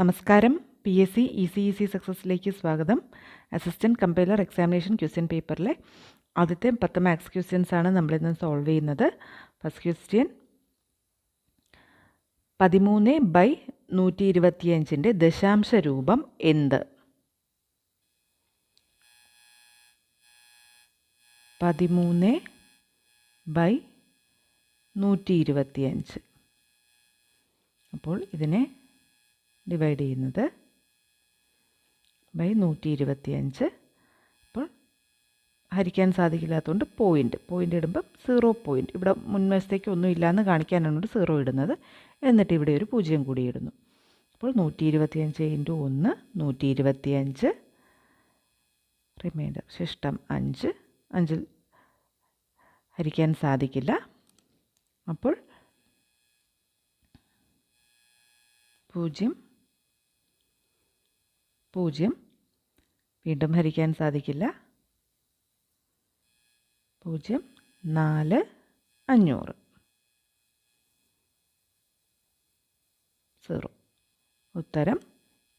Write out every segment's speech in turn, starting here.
നമസ്കാരം. P S C E C E C സക്സസ്സിലേക്ക് സ്വാഗതം. Assistant compiler examination question പേപ്പറിലെ ആദ്യത്തെ പത്ത് മാത്സ് ക്വസ്റ്റ്യൻസ് ആണ് നമ്മളിന്ന് സോൾവ് ചെയ്യുന്നത്. ഫസ്റ്റ് ക്വസ്റ്റ്യൻ പതിമൂന്ന് ബൈ നൂറ്റി ഇരുപത്തിയഞ്ചിന്റെ ദശാംശ രൂപം എന്ത്? പതിമൂന്ന് ബൈ നൂറ്റി ഇരുപത്തിയഞ്ച് അപ്പോൾ ഇതിനെ ഡിവൈഡ് ചെയ്യുന്നത് ബൈ നൂറ്റി ഇരുപത്തിയഞ്ച് അപ്പോൾ ഹരിക്കാൻ സാധിക്കില്ലാത്തതുകൊണ്ട് പോയിന്റ് പോയിന്റ് ഇടുമ്പം സീറോ പോയിന്റ് ഇവിടെ മുൻവശത്തേക്ക് ഒന്നും ഇല്ലയെന്ന് കാണിക്കാനാണ് സീറോ ഇടുന്നത്. എന്നിട്ട് ഇവിടെ ഒരു പൂജ്യം കൂടി ഇടുന്നു. അപ്പോൾ നൂറ്റി ഇരുപത്തിയഞ്ച് ഇന്റു ഒന്ന് നൂറ്റി ഇരുപത്തിയഞ്ച് റിമൈൻഡർ ശിഷ്ടം അഞ്ച്. അഞ്ചിൽ ഹരിക്കാൻ സാധിക്കില്ല. അപ്പോൾ പൂജ്യം പൂജ്യം. വീണ്ടും ഹരിക്കാൻ സാധിക്കില്ല. പൂജ്യം നാല് അഞ്ഞൂറ്. സീറോ. ഉത്തരം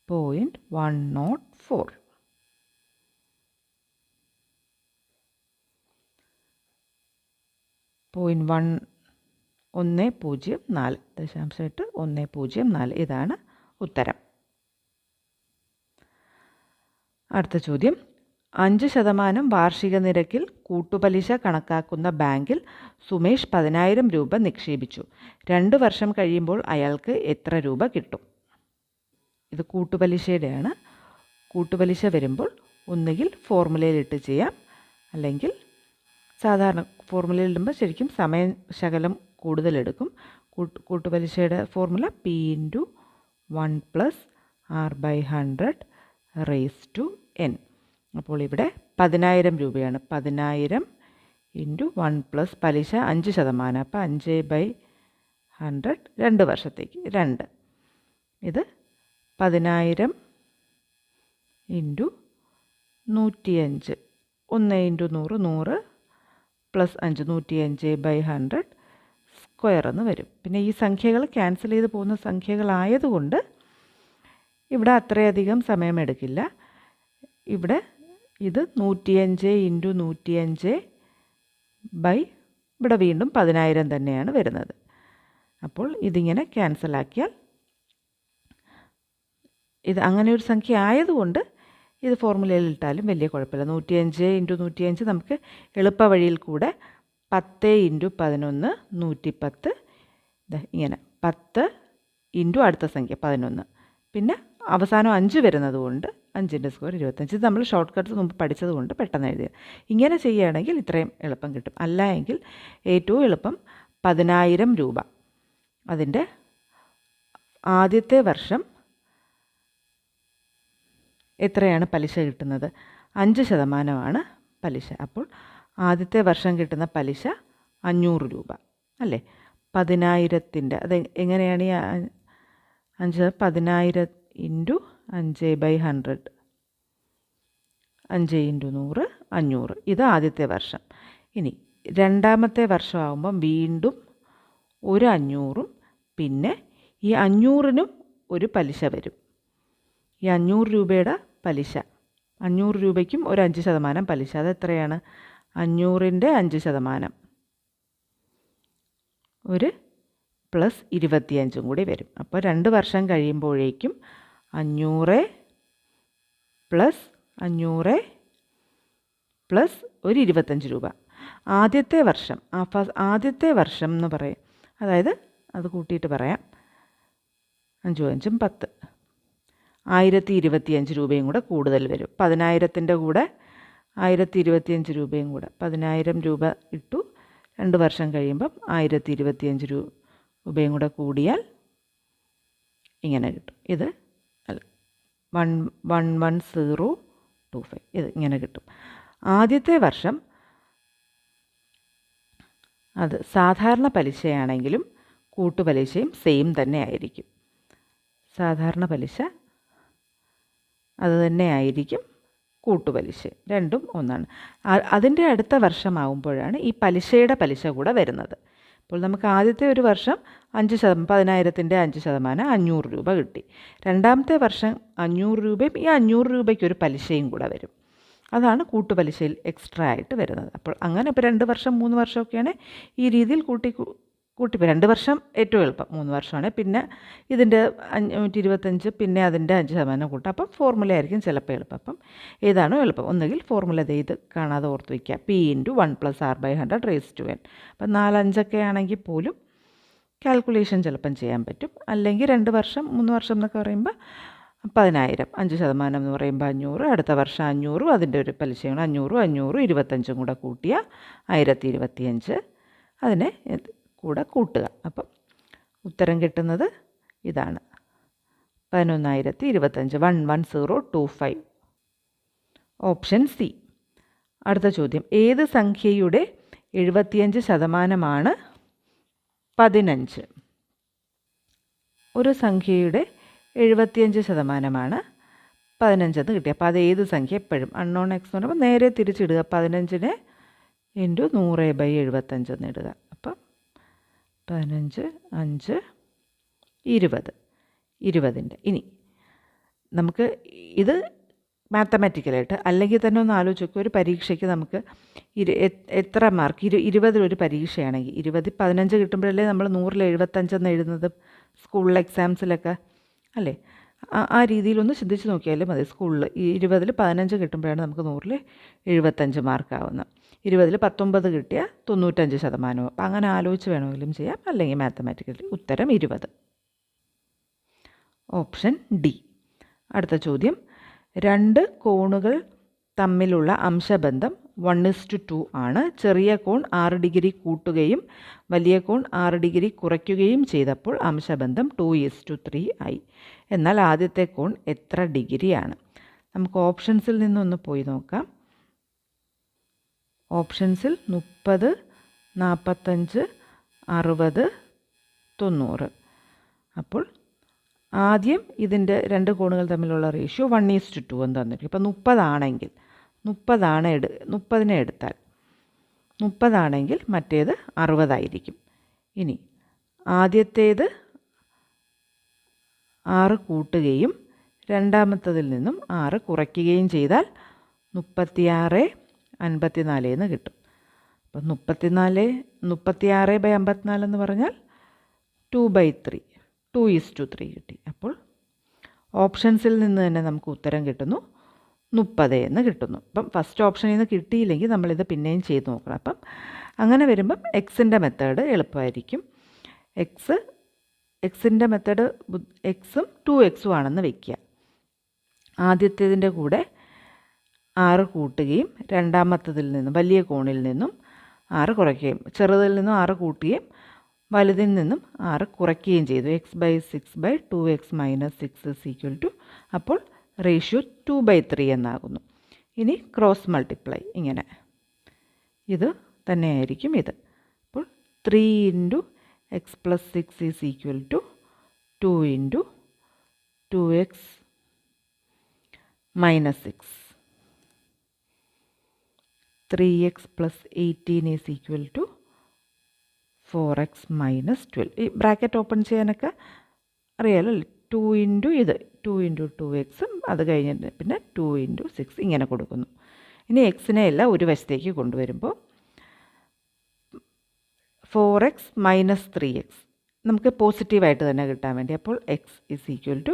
point one not four point one ഒന്ന് പൂജ്യം നാല്. ദശാംശം എട്ട് ഒന്ന് പൂജ്യം നാല്. ഇതാണ് ഉത്തരം. അടുത്ത ചോദ്യം. അഞ്ച് ശതമാനം വാർഷിക നിരക്കിൽ കൂട്ടുപലിശ കണക്കാക്കുന്ന ബാങ്കിൽ സുമേഷ് പതിനായിരം രൂപ നിക്ഷേപിച്ചു. രണ്ട് വർഷം കഴിയുമ്പോൾ അയാൾക്ക് എത്ര രൂപ കിട്ടും? ഇത് കൂട്ടുപലിശയുടെയാണ്. കൂട്ടുപലിശ വരുമ്പോൾ ഒന്നുകിൽ ഫോർമുലയിലിട്ട് ചെയ്യാം. അല്ലെങ്കിൽ സാധാരണ ഫോർമുലയിൽ ഇടുമ്പോൾ ശരിക്കും സമയം ശകലം കൂടുതലെടുക്കും കൂട്ടുപലിശയുടെ formula P into one plus R by hundred raise to N അപ്പോൾ ഇവിടെ പതിനായിരം രൂപയാണ്. പതിനായിരം ഇന്റു വൺ പ്ലസ് പലിശ അഞ്ച് ശതമാനം. അപ്പോൾ അഞ്ച് ബൈ ഹൺഡ്രഡ് രണ്ട് വർഷത്തേക്ക്. രണ്ട്. ഇത് പതിനായിരം ഇന്റു നൂറ്റിയഞ്ച്. ഒന്ന് ഇന്റു നൂറ് നൂറ് പ്ലസ് അഞ്ച് നൂറ്റിയഞ്ച് ബൈ ഹൺഡ്രഡ് സ്ക്വയർ എന്ന് വരും. പിന്നെ ഈ സംഖ്യകൾ ക്യാൻസൽ ചെയ്ത് പോകുന്ന സംഖ്യകളായതുകൊണ്ട് ഇവിടെ അത്രയധികം സമയമെടുക്കില്ല. ഇവിടെ ഇത് നൂറ്റിയഞ്ച് ഇന്റു നൂറ്റിയഞ്ച് ബൈ ഇവിടെ വീണ്ടും പതിനായിരം തന്നെയാണ് വരുന്നത്. അപ്പോൾ ഇതിങ്ങനെ ക്യാൻസലാക്കിയാൽ ഇത് അങ്ങനെ ഒരു സംഖ്യ ആയതുകൊണ്ട് ഇത് ഫോർമുലയിൽ ഇട്ടാലും വലിയ കുഴപ്പമില്ല. നൂറ്റിയഞ്ച് ഇന്റു നൂറ്റിയഞ്ച് നമുക്ക് എളുപ്പ വഴിയിൽ കൂടെ പത്ത് ഇന്റു പതിനൊന്ന് നൂറ്റിപ്പത്ത്. ഇങ്ങനെ പത്ത് ഇന്റു അടുത്ത സംഖ്യ പതിനൊന്ന്. പിന്നെ അവസാനം അഞ്ച് വരുന്നത് കൊണ്ട് അഞ്ചിന്റെ സ്കോർ ഇരുപത്തഞ്ച്. ഇത് നമ്മൾ ഷോർട്ട് കട്ട്സ് മുമ്പ് പഠിച്ചത് കൊണ്ട് പെട്ടെന്ന് എഴുതുക ഇങ്ങനെ ചെയ്യുകയാണെങ്കിൽ ഇത്രയും എളുപ്പം കിട്ടും. അല്ല എങ്കിൽ ഏറ്റവും എളുപ്പം പതിനായിരം രൂപ. അതിന്റെ ആദ്യത്തെ വർഷം എത്രയാണ് പലിശ കിട്ടുന്നത്? അഞ്ച് ശതമാനമാണ് പലിശ. അപ്പോൾ ആദ്യത്തെ വർഷം കിട്ടുന്ന പലിശ അഞ്ഞൂറ് രൂപ. അല്ലേ? പതിനായിരത്തിന്റെ അത് എങ്ങനെയാണ് ഈ അഞ്ച്? പതിനായിരം ഇന്റു അഞ്ച് ബൈ ഹൺഡ്രഡ്. അഞ്ച് ഇന്റു നൂറ് അഞ്ഞൂറ്. ഇത് ആദ്യത്തെ വർഷം. ഇനി രണ്ടാമത്തെ വർഷമാകുമ്പം വീണ്ടും ഒരു അഞ്ഞൂറും പിന്നെ ഈ അഞ്ഞൂറിനും ഒരു പലിശ വരും. ഈ അഞ്ഞൂറ് രൂപയുടെ പലിശ. അഞ്ഞൂറ് രൂപയ്ക്കും ഒരു അഞ്ച് ശതമാനം പലിശ. അത് എത്രയാണ്? അഞ്ഞൂറിന്റെ അഞ്ച് ശതമാനം. ഒരു പ്ലസ് ഇരുപത്തിയഞ്ചും കൂടി വരും. അപ്പോൾ രണ്ട് വർഷം കഴിയുമ്പോഴേക്കും അഞ്ഞൂറ് പ്ലസ് അഞ്ഞൂറ് പ്ലസ് ഒരു ഇരുപത്തഞ്ച് രൂപ. ആദ്യത്തെ വർഷം ആ ഫ ആദ്യത്തെ വർഷം എന്ന് പറയും. അതായത് അത് കൂട്ടിയിട്ട് പറയാം. അഞ്ചും അഞ്ചും പത്ത്. ആയിരത്തി ഇരുപത്തിയഞ്ച് രൂപയും കൂടെ കൂടുതൽ വരും. പതിനായിരത്തിന്റെ കൂടെ ആയിരത്തി ഇരുപത്തിയഞ്ച് രൂപയും കൂടെ. പതിനായിരം രൂപ ഇട്ടു. രണ്ട് വർഷം കഴിയുമ്പം ആയിരത്തി ഇരുപത്തിയഞ്ച് രൂപയും കൂടെ കൂടിയാൽ ഇങ്ങനെ കിട്ടും. ഇത് one one one zero two five. ഇത് ഇങ്ങനെ കിട്ടും. ആദ്യത്തെ വർഷം അത് സാധാരണ പലിശയാണെങ്കിലും കൂട്ടുപലിശയും സെയിം തന്നെ ആയിരിക്കും. സാധാരണ പലിശ അത് തന്നെ ആയിരിക്കും കൂട്ടുപലിശ. രണ്ടും ഒന്നാണ്. അതിന്റെ അടുത്ത വർഷമാകുമ്പോഴാണ് ഈ പലിശയുടെ പലിശ കൂടെ വരുന്നത്. അപ്പോൾ നമുക്ക് ആദ്യത്തെ ഒരു വർഷം അഞ്ച് ശതമാനം പതിനായിരത്തിന്റെ അഞ്ച് ശതമാനം അഞ്ഞൂറ് രൂപ കിട്ടി. രണ്ടാമത്തെ വർഷം അഞ്ഞൂറ് രൂപയും ഈ അഞ്ഞൂറ് രൂപയ്ക്ക് ഒരു പലിശയും കൂടെ വരും. അതാണ് കൂട്ടുപലിശയിൽ എക്സ്ട്രാ ആയിട്ട് വരുന്നത്. അപ്പോൾ അങ്ങനെ ഇപ്പോൾ രണ്ട് വർഷം മൂന്ന് വർഷമൊക്കെയാണ് ഈ രീതിയിൽ കൂട്ടി കൂട്ടി. രണ്ട് വർഷം ഏറ്റവും എളുപ്പം. മൂന്ന് വർഷമാണ്. പിന്നെ ഇതിന്റെ അഞ്ഞൂറ്റി ഇരുപത്തഞ്ച് പിന്നെ അതിന്റെ അഞ്ച് ശതമാനം കൂട്ടുക അപ്പം ഫോർമുല ആയിരിക്കും ചിലപ്പോൾ എളുപ്പം. അപ്പം ഏതാണോ എളുപ്പം? ഒന്നുകിൽ ഫോർമുല ഇത് കാണാതെ ഓർത്ത് വയ്ക്കുക. P into one plus R by hundred raise to N അപ്പം നാലഞ്ചൊക്കെ ആണെങ്കിൽ പോലും കാൽക്കുലേഷൻ ചിലപ്പം ചെയ്യാൻ പറ്റും. അല്ലെങ്കിൽ രണ്ട് വർഷം മൂന്ന് വർഷം എന്നൊക്കെ പറയുമ്പോൾ പതിനായിരം അഞ്ച് ശതമാനം എന്ന് പറയുമ്പോൾ അഞ്ഞൂറ് അടുത്ത വർഷം അഞ്ഞൂറും അതിന്റെ ഒരു പലിശയാണ് അഞ്ഞൂറും അഞ്ഞൂറും ഇരുപത്തഞ്ചും കൂടെ കൂട്ടിയ ആയിരത്തി ഇരുപത്തിയഞ്ച്. അതിനെ കൂടെ കൂട്ടുക. അപ്പം ഉത്തരം കിട്ടുന്നത് ഇതാണ്. പതിനൊന്നായിരത്തി ഇരുപത്തഞ്ച് one one zero two five. Option C. അടുത്ത ചോദ്യം. ഏത് സംഖ്യയുടെ എഴുപത്തിയഞ്ച് ശതമാനമാണ് പതിനഞ്ച്? ഒരു സംഖ്യയുടെ എഴുപത്തിയഞ്ച് ശതമാനമാണ് പതിനഞ്ചെന്ന് കിട്ടി. അപ്പോൾ അത് ഏത് സംഖ്യ? എപ്പോഴും അൺനോൺ എക്സ് എന്ന് പറയുമ്പോൾ നേരെ തിരിച്ചിടുക. പതിനഞ്ചിനെ ഇന്റു നൂറ് ബൈ എഴുപത്തഞ്ചെന്ന് ഇടുക. പതിനഞ്ച് അഞ്ച് ഇരുപത്. ഇരുപതിന്റെ. ഇനി നമുക്ക് ഇത് മാത്തമാറ്റിക്കലായിട്ട് അല്ലെങ്കിൽ തന്നെ ഒന്ന് ആലോചിക്കുക. ഒരു പരീക്ഷയ്ക്ക് നമുക്ക് ഇരു എത്ര മാർക്ക്? ഇരു ഇരുപതിലൊരു പരീക്ഷയാണെങ്കിൽ ഇരുപതിൽ പതിനഞ്ച് കിട്ടുമ്പോഴല്ലേ നമ്മൾ നൂറിൽ എഴുപത്തഞ്ചെന്ന് എഴുതുന്നത്? സ്കൂളിലെ എക്സാംസിലൊക്കെ അല്ലേ? ആ രീതിയിലൊന്ന് ചിന്തിച്ച് നോക്കിയാലും മതി. സ്കൂളിൽ ഈ ഇരുപതിൽ പതിനഞ്ച് കിട്ടുമ്പോഴാണ് നമുക്ക് നൂറിൽ എഴുപത്തഞ്ച് മാർക്കാവുന്നത് ഇരുപതിൽ പത്തൊമ്പത് കിട്ടിയാൽ തൊണ്ണൂറ്റഞ്ച് ശതമാനവും അപ്പം അങ്ങനെ ആലോചിച്ച് വേണമെങ്കിലും ചെയ്യാം. അല്ലെങ്കിൽ മാത്തമാറ്റിക്കലി ഉത്തരം ഇരുപത്. Option D. അടുത്ത ചോദ്യം. രണ്ട് കോണുകൾ തമ്മിലുള്ള അംശബന്ധം വൺ ഇസ് ടു ആണ്. ചെറിയ കോൺ ആറ് ഡിഗ്രി കൂട്ടുകയും വലിയ കോൺ ആറ് ഡിഗ്രി കുറയ്ക്കുകയും ചെയ്തപ്പോൾ അംശബന്ധം ടു ഇസ് ടു ത്രീ ആയി. എന്നാൽ ആദ്യത്തെ കോൺ എത്ര ഡിഗ്രിയാണ് നമുക്ക് ഓപ്ഷൻസിൽ നിന്നൊന്ന് പോയി നോക്കാം. ഓപ്ഷൻസിൽ മുപ്പത് നാൽപ്പത്തഞ്ച് അറുപത് തൊണ്ണൂറ്. അപ്പോൾ ആദ്യം ഇതിന്റെ രണ്ട് കോണുകൾ തമ്മിലുള്ള റേഷ്യോ വൺ ഈസ് ടു എന്ന് തന്നിരിക്കും ഇപ്പം മുപ്പതാണെങ്കിൽ മുപ്പതാണ് എടു മുപ്പതിനെ എടുത്താൽ. മുപ്പതാണെങ്കിൽ മറ്റേത് അറുപതായിരിക്കും. ഇനി ആദ്യത്തേത് ആറ് കൂട്ടുകയും രണ്ടാമത്തതിൽ നിന്നും ആറ് കുറയ്ക്കുകയും ചെയ്താൽ മുപ്പത്തിയാറ് അൻപത്തിനാല് എന്ന് കിട്ടും. അപ്പം മുപ്പത്തിനാല് മുപ്പത്തിയാറ് ബൈ അമ്പത്തിനാല് എന്ന് പറഞ്ഞാൽ two by three two is to three കിട്ടി. അപ്പോൾ ഓപ്ഷൻസിൽ നിന്ന് തന്നെ നമുക്ക് ഉത്തരം കിട്ടുന്നു. മുപ്പത് എന്ന് കിട്ടുന്നു. അപ്പം ഫസ്റ്റ് ഓപ്ഷനിൽ നിന്ന് കിട്ടിയില്ലെങ്കിൽ നമ്മളിത് പിന്നെയും ചെയ്ത് നോക്കണം. അപ്പം അങ്ങനെ വരുമ്പം എക്സിന്റെ മെത്തേഡ് എളുപ്പമായിരിക്കും. എക്സ് എക്സിന്റെ മെത്തേഡ് എക്സും ടു എക്സും ആണെന്ന് വയ്ക്കുക. ആദ്യത്തേതിന്റെ കൂടെ ആറ് കൂട്ടുകയും രണ്ടാമത്തതിൽ നിന്നും വലിയ കോണിൽ നിന്നും ആറ് കുറയ്ക്കുകയും ചെറുതിൽ നിന്നും ആറ് കൂട്ടുകയും വലുതിൽ നിന്നും ആറ് കുറയ്ക്കുകയും ചെയ്തു. X by six by two X minus six equal to അപ്പോൾ റേഷ്യോ ടു ബൈ ത്രീ എന്നാകുന്നു. ഇനി ക്രോസ് മൾട്ടിപ്ലൈ ഇങ്ങനെ. ഇത് തന്നെയായിരിക്കും ഇത്. അപ്പോൾ three into X plus six is equal to two into two X minus six. Three X plus eighteen is equal to four X minus twelve. ഈ bracket open ചെയ്യാനൊക്കെ അറിയാലോ ടു ഇന്റു ഇത് two into two എക്സും അത് കഴിഞ്ഞിട്ട് പിന്നെ two into six ഇങ്ങനെ കൊടുക്കുന്നു. ഇനി എക്സിനെ എല്ലാം ഒരു വശത്തേക്ക് കൊണ്ടുവരുമ്പോൾ four X minus three X നമുക്ക് പോസിറ്റീവായിട്ട് തന്നെ കിട്ടാൻ വേണ്ടി അപ്പോൾ എക്സ് ഇസ് ഈക്വൽ ടു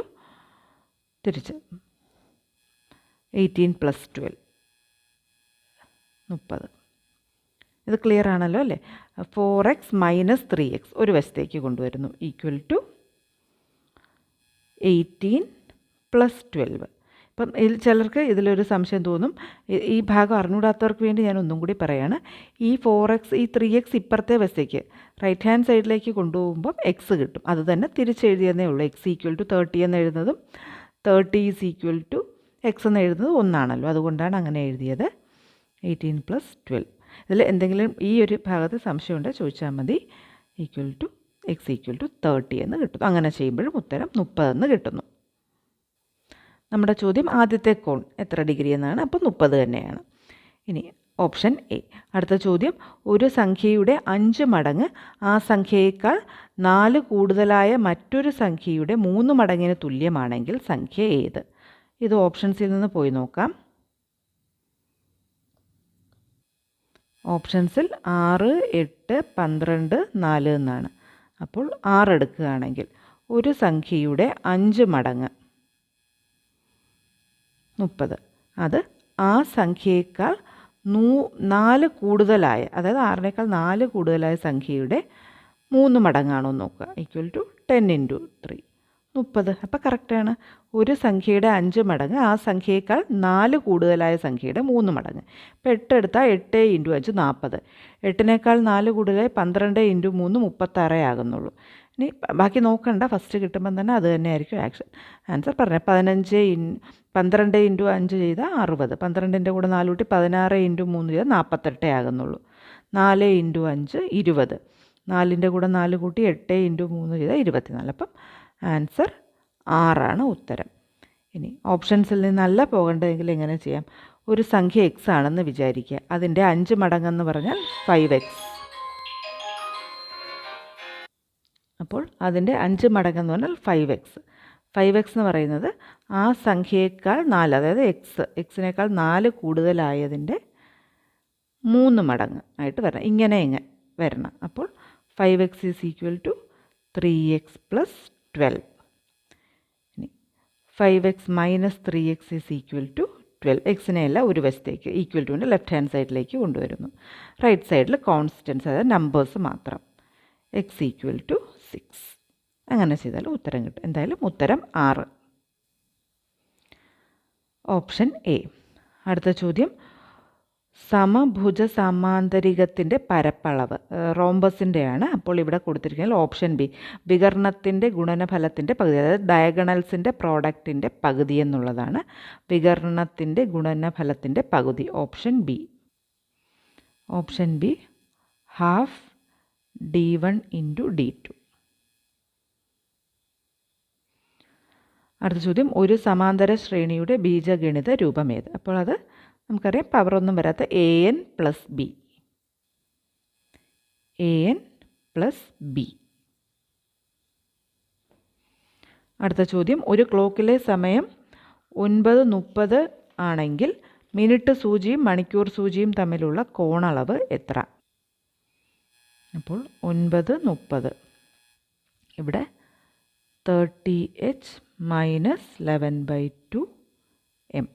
തിരിച്ച് എയ്റ്റീൻ പ്ലസ് ട്വൽവ് മുപ്പത്. ഇത് ക്ലിയർ ആണല്ലോ അല്ലേ? Four X minus three X ഒരു വശത്തേക്ക് കൊണ്ടുവരുന്നു. Equal to eighteen plus twelve. ഇപ്പം ഇതിൽ ചിലർക്ക് ഇതിലൊരു സംശയം തോന്നും. ഈ- ഭാഗം അറിഞ്ഞൂടാത്തവർക്ക് വേണ്ടി ഞാൻ ഒന്നും കൂടി പറയാണ്. ഈ ഫോർ എക്സ് ഈ ത്രീ എക്സ് ഇപ്പുറത്തെ വശത്തേക്ക് റൈറ്റ് ഹാൻഡ് സൈഡിലേക്ക് കൊണ്ടുപോകുമ്പം എക്സ് കിട്ടും. അത് തന്നെ തിരിച്ചെഴുതിയെന്നേ ഉള്ളൂ. എക്സ് ഈക്വൽ ടു തേർട്ടി എന്ന് എഴുതുന്നതും thirty is equal to X എന്ന് എഴുതുന്നത് ഒന്നാണല്ലോ. അതുകൊണ്ടാണ് അങ്ങനെ എഴുതിയത്. എയ്റ്റീൻ പ്ലസ് ട്വൽവ് ഇതിൽ എന്തെങ്കിലും ഈ ഒരു ഭാഗത്ത് സംശയമുണ്ടെങ്കിൽ ചോദിച്ചാൽ മതി. Equal to X equal to thirty എന്ന് കിട്ടും. അങ്ങനെ ചെയ്യുമ്പോഴും ഉത്തരം മുപ്പതെന്ന് കിട്ടുന്നു. നമ്മുടെ ചോദ്യം ആദ്യത്തെ കോൺ എത്ര ഡിഗ്രി എന്നാണ്. അപ്പോൾ മുപ്പത് തന്നെയാണ്. ഇനി ഓപ്ഷൻ എ. അടുത്ത ചോദ്യം ഒരു സംഖ്യയുടെ അഞ്ച് മടങ്ങ് ആ സംഖ്യയേക്കാൾ നാല് കൂടുതലായ മറ്റൊരു സംഖ്യയുടെ മൂന്ന് മടങ്ങിന് തുല്യമാണെങ്കിൽ സംഖ്യ ഏത്? ഇത് ഓപ്ഷൻസിൽ നിന്ന് പോയി നോക്കാം. ഓപ്ഷൻസിൽ ആറ് എട്ട് പന്ത്രണ്ട് നാല് എന്നാണ്. അപ്പോൾ ആറ് എടുക്കുകയാണെങ്കിൽ ഒരു സംഖ്യയുടെ അഞ്ച് മടങ്ങ് മുപ്പത്. അത് ആ സംഖ്യയേക്കാൾ നൂ നാല് കൂടുതലായ അതായത് ആറിനേക്കാൾ നാല് കൂടുതലായ സംഖ്യയുടെ മൂന്ന് മടങ്ങാണോ നോക്കുക. Equal to ten into three മുപ്പത്. അപ്പോൾ കറക്റ്റാണ് ഒരു സംഖ്യയുടെ അഞ്ച് മടങ്ങ് ആ സംഖ്യയേക്കാൾ നാല് കൂടുതലായ സംഖ്യയുടെ മൂന്ന് മടങ്ങ്. ഇപ്പോൾ എട്ട് എടുത്താൽ എട്ട് ഇന്റു അഞ്ച് നാൽപ്പത് എട്ടിനേക്കാൾ നാല് കൂടുതലായി പന്ത്രണ്ട് ഇന്റു മൂന്ന് മുപ്പത്താറേ ആകുന്നുള്ളൂ. ഇനി ബാക്കി നോക്കണ്ട. ഫസ്റ്റ് കിട്ടുമ്പം തന്നെ അത് തന്നെയായിരിക്കും ആക്ഷൻ ആൻസർ പറഞ്ഞത് പതിനഞ്ച് ഇൻ പന്ത്രണ്ട് ഇന്റു അഞ്ച് ചെയ്താൽ അറുപത്. പന്ത്രണ്ടിന്റെ കൂടെ നാല് കൂട്ടി പതിനാറ് ഇന്റു മൂന്ന് ചെയ്താൽ നാൽപ്പത്തെട്ടേ ആകുന്നുള്ളൂ. നാല് ഇന്റു അഞ്ച് ഇരുപത്. നാലിന്റെ കൂടെ നാല് കൂട്ടി എട്ട് ഇന്റു മൂന്ന് ചെയ്താൽ ഇരുപത്തിനാല്. അപ്പം ആൻസർ ആറാണ് ഉത്തരം. ഇനി ഓപ്ഷൻസിൽ നിന്നല്ല പോകേണ്ടതെങ്കിൽ എങ്ങനെ ചെയ്യാം? ഒരു സംഖ്യ എക്സ് ആണെന്ന് വിചാരിക്കുക. അതിന്റെ അഞ്ച് മടങ്ങെന്ന് പറഞ്ഞാൽ ഫൈവ് എക്സ് അപ്പോൾ അതിന്റെ അഞ്ച് മടങ്ങ് എന്ന് പറഞ്ഞാൽ ഫൈവ് എക്സ് ഫൈവ് എക്സ് എന്ന് പറയുന്നത് ആ സംഖ്യയേക്കാൾ നാല് അതായത് എക്സ് എക്സിനേക്കാൾ നാല് കൂടുതലായതിന്റെ മൂന്ന് മടങ്ങ് ആയിട്ട് വരണം. ഇങ്ങനെ ഇങ്ങനെ വരണം. അപ്പോൾ five X is equal to three X plus twelve ഇനി five X minus three X is equal to twelve എക്സിനെ അല്ല ഒരു വശത്തേക്ക് ഈക്വൽ ടുവിന്റെ ലെഫ്റ്റ് ഹാൻഡ് സൈഡിലേക്ക് കൊണ്ടുവരുന്നു. റൈറ്റ് സൈഡിൽ കോൺസ്റ്റൻസ് അതായത് നമ്പേഴ്സ് മാത്രം. എക്സ് ഈക്വൽ ടു സിക്സ് അങ്ങനെ ചെയ്താൽ ഉത്തരം കിട്ടും. എന്തായാലും ഉത്തരം ആറ്. ഓപ്ഷൻ എ അടുത്ത ചോദ്യം. സമഭുജ സമാന്തരികത്തിന്റെ പരപ്പളവ് റോംബസിന്റെയാണ് അപ്പോൾ ഇവിടെ കൊടുത്തിരിക്കുന്നത് ഓപ്ഷൻ ബി വികരണത്തിന്റെ ഗുണനഫലത്തിന്റെ പകുതി അതായത് ഡയഗണൽസിന്റെ പ്രോഡക്റ്റിന്റെ പകുതി എന്നുള്ളതാണ് വികരണത്തിന്റെ ഗുണനഫലത്തിന്റെ പകുതി option B option B half D one into D two അടുത്ത ചോദ്യം ഒരു സമാന്തര ശ്രേണിയുടെ ബീജഗണിത രൂപമേത് അപ്പോൾ അത് നമുക്കറിയാം പവർ ഒന്നും വരാത്ത A N plus B A N plus B അടുത്ത ചോദ്യം ഒരു ക്ലോക്കിലെ സമയം ഒൻപത് മുപ്പത് ആണെങ്കിൽ മിനിറ്റ് സൂചിയും മണിക്കൂർ സൂചിയും തമ്മിലുള്ള കോണളവ് എത്ര? അപ്പോൾ ഒൻപത് മുപ്പത്. ഇവിടെ thirty H minus eleven by two M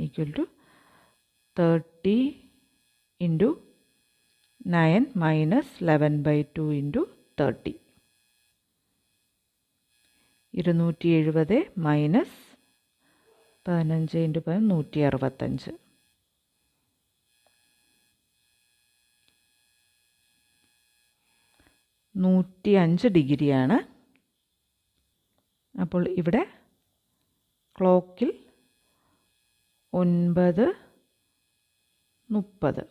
equal to thirty into nine minus eleven by two into thirty ഇരുന്നൂറ്റി എഴുപത് മൈനസ് പതിനഞ്ച് ഇന്റു പതിനഞ്ച് നൂറ്റി അറുപത്തഞ്ച്. നൂറ്റി അഞ്ച് ഡിഗ്രിയാണ് അപ്പോൾ ഇവിടെ ക്ലോക്കിൽ ഒൻപത് മുപ്പത്.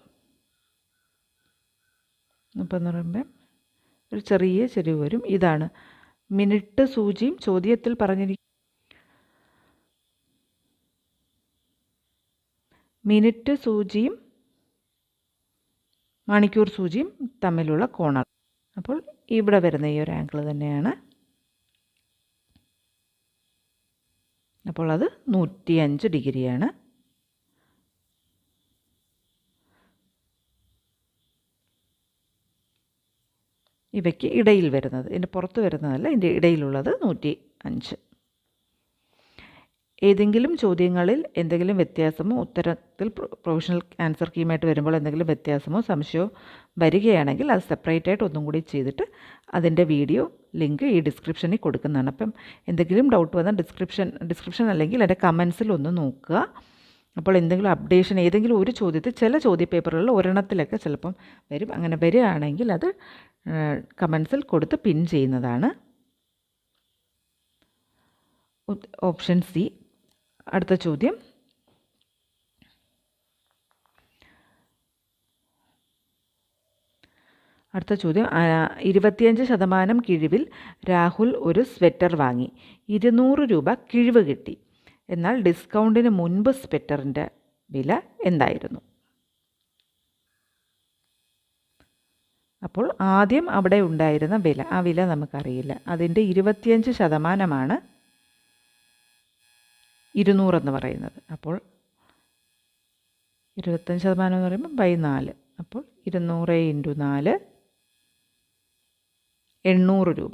മുപ്പതെന്ന് പറയുമ്പോൾ ഒരു ചെറിയ ചെരിവ് വരും. ഇതാണ്. മിനിറ്റ് സൂചിയും ചോദ്യത്തിൽ പറഞ്ഞിരിക്കും മിനിറ്റ് സൂചിയും മണിക്കൂർ സൂചിയും തമ്മിലുള്ള കോണർ അപ്പോൾ ഇവിടെ വരുന്ന ഈ ഒരു ആംഗിൾ തന്നെയാണ്. അപ്പോൾ അത് നൂറ്റിയഞ്ച് ഡിഗ്രിയാണ്. ഇവയ്ക്ക് ഇടയിൽ വരുന്നത് ഇതിന്റെ പുറത്ത് വരുന്നതല്ല ഇതിന്റെ ഇടയിലുള്ളത് നൂറ്റി അഞ്ച് ഏതെങ്കിലും ചോദ്യങ്ങളിൽ എന്തെങ്കിലും വ്യത്യാസമോ ഉത്തരത്തിൽ പ്രൊഫഷണൽ ആൻസർ കീമായിട്ട് വരുമ്പോൾ എന്തെങ്കിലും വ്യത്യാസമോ സംശയമോ വരികയാണെങ്കിൽ അത് സെപ്പറേറ്റ് ആയിട്ട് ഒന്നും കൂടി ചെയ്തിട്ട് അതിന്റെ വീഡിയോ ലിങ്ക് ഈ ഡിസ്ക്രിപ്ഷനിൽ കൊടുക്കുന്നതാണ്. അപ്പം എന്തെങ്കിലും ഡൗട്ട് വന്നാൽ ഡിസ്ക്രിപ്ഷൻ ഡിസ്ക്രിപ്ഷൻ അല്ലെങ്കിൽ എന്റെ കമൻസിൽ ഒന്ന് നോക്കുക. അപ്പോൾ എന്തെങ്കിലും അപ്ഡേഷൻ ഏതെങ്കിലും ഒരു ചോദ്യത്തിൽ ചില ചോദ്യ പേപ്പറുകളിൽ ഒരെണ്ണത്തിലൊക്കെ ചിലപ്പം വരും. അങ്ങനെ വരികയാണെങ്കിൽ അത് കമൻസിൽ കൊടുത്ത് പിൻ ചെയ്യുന്നതാണ്. Option C. അടുത്ത ചോദ്യം. അടുത്ത ചോദ്യം. ഇരുപത്തിയഞ്ച് ശതമാനം കിഴിവിൽ രാഹുൽ ഒരു സ്വെറ്റർ വാങ്ങി. ഇരുന്നൂറ് രൂപ കിഴിവ് കിട്ടി. എന്നാൽ ഡിസ്കൗണ്ടിന് മുൻപ് സ്വെറ്ററിന്റെ വില എന്തായിരുന്നു? അപ്പോൾ ആദ്യം അവിടെ ഉണ്ടായിരുന്ന വില ആ വില നമുക്കറിയില്ല. അതിന്റെ ഇരുപത്തിയഞ്ച് ശതമാനമാണ് ഇരുന്നൂറെന്ന് പറയുന്നത്. അപ്പോൾ ഇരുപത്തഞ്ച് ശതമാനം എന്ന് പറയുമ്പോൾ ബൈ നാല്. അപ്പോൾ ഇരുന്നൂറ് ഇന്റു നാല് എണ്ണൂറ് രൂപ.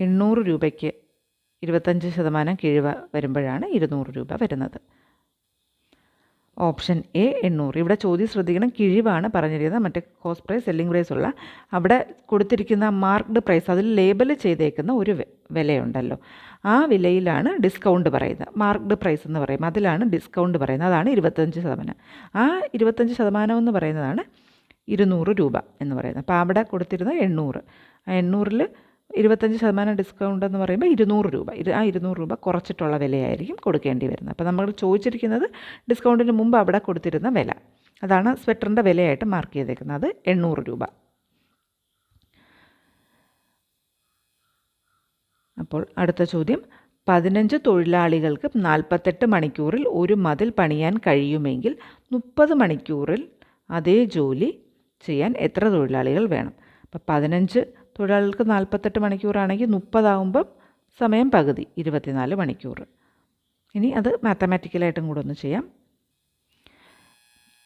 എണ്ണൂറ് രൂപയ്ക്ക് ഇരുപത്തഞ്ച് ശതമാനം കിഴിവ് വരുമ്പോഴാണ് ഇരുന്നൂറ് രൂപ വരുന്നത്. ഓപ്ഷൻ എ എണ്ണൂറ്. ഇവിടെ ചോദ്യം ശ്രദ്ധിക്കണം. കിഴിവാണ് പറഞ്ഞിരിക്കുന്നത്. മറ്റേ കോസ്റ്റ് പ്രൈസ് സെല്ലിംഗ് പ്രൈസ് ഉള്ള അവിടെ കൊടുത്തിരിക്കുന്ന മാർക്ക്ഡ് പ്രൈസ് അതിൽ ലേബൽ ചെയ്തേക്കുന്ന ഒരു വിലയുണ്ടല്ലോ. ആ വിലയിലാണ് ഡിസ്കൗണ്ട് പറയുന്നത്. മാർക്ക്ഡ് പ്രൈസ് എന്ന് പറയും അതിലാണ് ഡിസ്കൗണ്ട് പറയുന്നത്. അതാണ് ഇരുപത്തഞ്ച് ശതമാനം. ആ ഇരുപത്തഞ്ച് ശതമാനം എന്ന് പറയുന്നതാണ് ഇരുന്നൂറ് രൂപ എന്ന് പറയുന്നത്. അപ്പോൾ അവിടെ കൊടുത്തിരുന്നത് എണ്ണൂറ്. ആ എണ്ണൂറിൽ ഇരുപത്തഞ്ച് ശതമാനം ഡിസ്കൗണ്ട് എന്ന് പറയുമ്പോൾ ഇരുന്നൂറ് രൂപ. ഇരു ആ ഇരുന്നൂറ് രൂപ കുറച്ചിട്ടുള്ള വിലയായിരിക്കും കൊടുക്കേണ്ടി വരുന്നത്. അപ്പോൾ നമ്മൾ ചോദിച്ചിരിക്കുന്നത് ഡിസ്കൗണ്ടിന് മുമ്പ് അവിടെ കൊടുത്തിരുന്ന വില. അതാണ് സ്വെറ്ററിന്റെ വിലയായിട്ട് മാർക്ക് ചെയ്തേക്കുന്നത്. അത് എണ്ണൂറ് രൂപ. അപ്പോൾ അടുത്ത ചോദ്യം. പതിനഞ്ച് തൊഴിലാളികൾക്ക് നാൽപ്പത്തെട്ട് മണിക്കൂറിൽ ഒരു മതിൽ പണിയാൻ കഴിയുമെങ്കിൽ മുപ്പത് മണിക്കൂറിൽ അതേ ജോലി ചെയ്യാൻ എത്ര തൊഴിലാളികൾ വേണം? അപ്പോൾ പതിനഞ്ച് തൊഴിലാളികൾക്ക് നാൽപ്പത്തെട്ട് മണിക്കൂറാണെങ്കിൽ മുപ്പതാവുമ്പം സമയം പകുതി ഇരുപത്തിനാല് മണിക്കൂർ ഇനി അത് മാത്തമാറ്റിക്കലായിട്ടും കൂടെ ഒന്ന് ചെയ്യാം.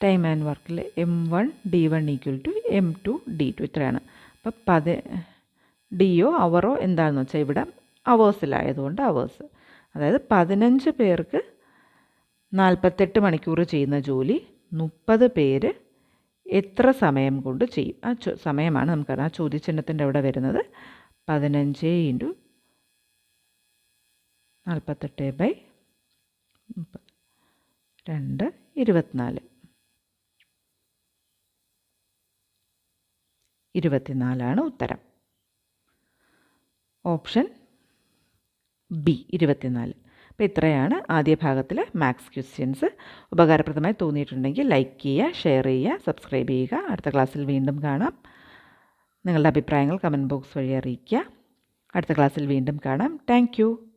ടൈം ആൻഡ് വർക്കിൽ M one D one equal to M two D two ഇത്രയാണ്. അപ്പം പതി ഡിയോ അവറോ എന്താണെന്ന് വെച്ചാൽ ഇവിടെ അവേഴ്സിലായതുകൊണ്ട് അവേഴ്സ്. അതായത് പതിനഞ്ച് പേർക്ക് നാൽപ്പത്തെട്ട് മണിക്കൂർ ചെയ്യുന്ന ജോലി മുപ്പത് പേര് എത്ര സമയം കൊണ്ട് ചെയ്യും? ആ ചോ സമയമാണ് നമുക്കറിയാം. ആ ചോദ്യചിഹ്നത്തിന്റെ അവിടെ വരുന്നത് പതിനഞ്ച് ഇന്റു നാൽപ്പത്തെട്ട് ബൈ മുപ്പത് രണ്ട് ഇരുപത്തിനാല്. ഇരുപത്തിനാലാണ് ഉത്തരം. ഓപ്ഷൻ ബി ഇരുപത്തിനാല്. അപ്പോൾ ഇത്രയാണ് ആദ്യ ഭാഗത്തിൽ മാത്സ് ക്വസ്റ്റ്യൻസ്. ഉപകാരപ്രദമായി തോന്നിയിട്ടുണ്ടെങ്കിൽ ലൈക്ക് ചെയ്യുക ഷെയർ ചെയ്യുക സബ്സ്ക്രൈബ് ചെയ്യുക. അടുത്ത ക്ലാസ്സിൽ വീണ്ടും കാണാം. നിങ്ങളുടെ അഭിപ്രായങ്ങൾ കമന്റ് ബോക്സ് വഴി അറിയിക്കുക. അടുത്ത ക്ലാസ്സിൽ വീണ്ടും കാണാം. താങ്ക്